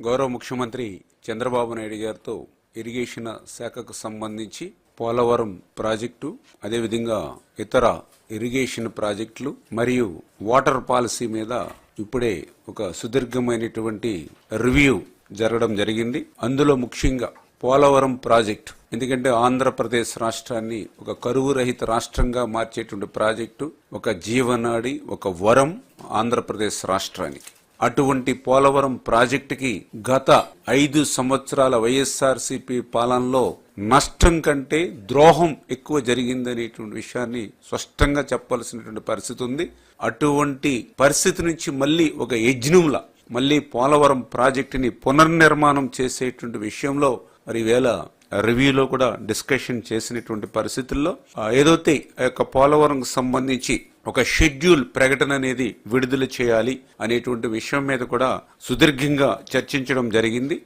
గౌరవ ముఖ్యమంత్రి చంద్రబాబు నాయుడు గారితో ఇరిగేషన్ శాఖకు సంబంధించి పోలవరం ప్రాజెక్టు అదేవిధంగా ఇతర ఇరిగేషన్ ప్రాజెక్టులు మరియు వాటర్ పాలసీ మీద ఇప్పుడే ఒక సుదీర్ఘమైనటువంటి రివ్యూ జరగడం జరిగింది. అందులో ముఖ్యంగా పోలవరం ప్రాజెక్టు ఎందుకంటే ఆంధ్రప్రదేశ్ రాష్ట్రాన్ని ఒక కరువు రహిత రాష్ట్రంగా మార్చేటువంటి ప్రాజెక్టు ఒక జీవనాడి ఒక వరం ఆంధ్రప్రదేశ్ రాష్ట్రానికి. అటువంటి పోలవరం ప్రాజెక్టుకి గత ఐదు సంవత్సరాల వైఎస్ఆర్సీపీ పాలనలో నష్టం కంటే ద్రోహం ఎక్కువ జరిగిందనేటువంటి విషయాన్ని స్పష్టంగా చెప్పాల్సినటువంటి పరిస్థితి ఉంది. అటువంటి పరిస్థితి నుంచి మళ్ళీ ఒక యజ్ఞంలా మళ్ళీ పోలవరం ప్రాజెక్టుని పునర్నిర్మాణం చేసేటువంటి విషయంలో మరి వేళ రివ్యూలో కూడా డిస్కషన్ చేసినటువంటి పరిస్థితుల్లో ఏదైతే ఆ యొక్క పోలవరం సంబంధించి ఒక షెడ్యూల్ ప్రకటన అనేది విడుదల చేయాలి అనేటువంటి విషయం మీద కూడా సుదీర్ఘంగా చర్చించడం జరిగింది.